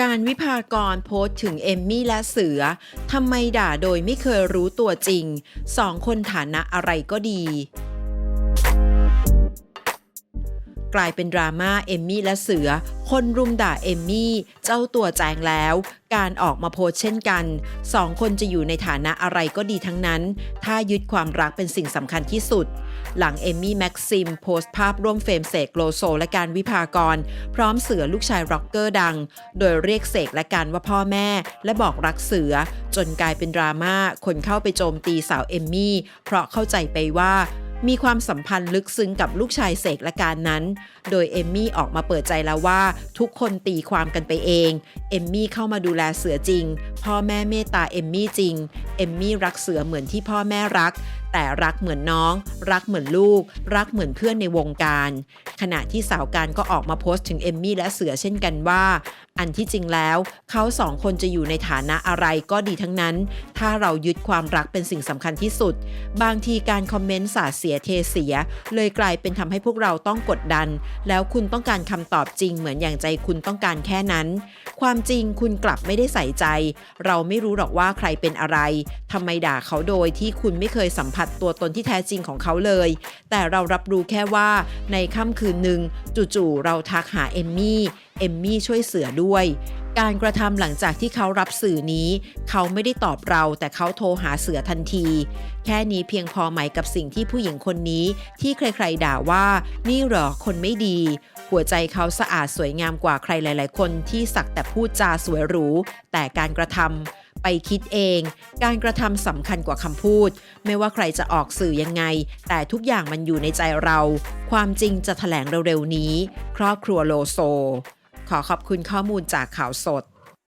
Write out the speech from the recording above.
การวิพากรโพสต์ถึงเอมมี่และเสือ ทำไมด่าโดยไม่เคยรู้ตัวจริง สองคนฐานะอะไรก็ดี กลายเป็นดราม่าเอมมี่และเสือ คนรุมด่าเอมมี่ เจ้าตัวแจงแล้ว การออกมาโพสเช่นกันสองคนจะอยู่ในฐานะอะไรก็ดีทั้งนั้น ถ้ายึดความรักเป็นสิ่งสำคัญที่สุด หลังเอมมี่แม็กซิมโพสต์ภาพร่วมเฟรมเสกโลโซและการวิพากร พร้อมเสือลูกชายร็อกเกอร์ดัง โดยเรียกเสกและการว่าพ่อแม่ และบอกรักเสือ จนกลายเป็นดราม่าคนเข้าไปโจมตีสาวเอมมี่เพราะเข้าใจไปว่า มีความสัมพันธ์ลึกซึ้งกับลูกชายเสกและการนั้น โดยเอมมี่ออกมาเปิดใจแล้วว่าทุกคนตีความกันไปเอง เอมมี่เข้ามาดูแลเสือจริง พ่อแม่เมตตาเอมมี่จริง เอมมี่รักเสือเหมือนที่พ่อแม่รัก แต่รักเหมือนน้อง รักเหมือนลูก รักเหมือนเพื่อนในวงการ ขณะที่สาวการก็ออกมาโพสต์ถึงเอมมี่และเสือเช่นกันว่า อันที่จริงแล้วเขาสองคนจะอยู่ในฐานะอะไรก็ดีทั้งนั้น ถ้าเรายึดความรักเป็นสิ่งสำคัญที่สุด บางทีการคอมเมนต์สาเสียเทเสีย เลยกลายเป็นทำให้พวกเราต้องกดดัน แล้วคุณต้องการคำตอบจริงเหมือนอย่างใจคุณต้องการแค่นั้น ความจริงคุณกลับไม่ได้ใส่ใจ เราไม่รู้หรอกว่าใครเป็นอะไรทำไมด่าเขาโดยที่คุณไม่เคยสัมผัสตัวตนที่แท้จริงของเขาเลย แต่เรารับรู้แค่ว่าในค่ำคืนหนึ่งจู่ๆเราทักหาเอมมี่ เอมมี่ช่วยเสือด้วย การกระทำหลังจากที่เขารับสื่อนี้ เขาไม่ได้ตอบเราแต่เขาโทรหาเสือทันที แค่นี้เพียงพอไหมกับสิ่งที่ผู้หญิงคนนี้ ที่ใครๆด่าว่า นี่เหรอคนไม่ดี หัวใจเขาสะอาดสวยงามกว่าใครหลาย ๆ คนที่สักแต่พูดจาสวยหรูแต่การกระทำ ไปคิดเอง การกระทำสำคัญกว่าคำพูด ไม่ว่าใครจะออกสื่อยังไง แต่ทุกอย่างมันอยู่ในใจเรา ความจริงจะแถลงเร็วๆนี้ ครอบครัวโลโซ ขอขอบคุณข้อมูลจากข่าวสด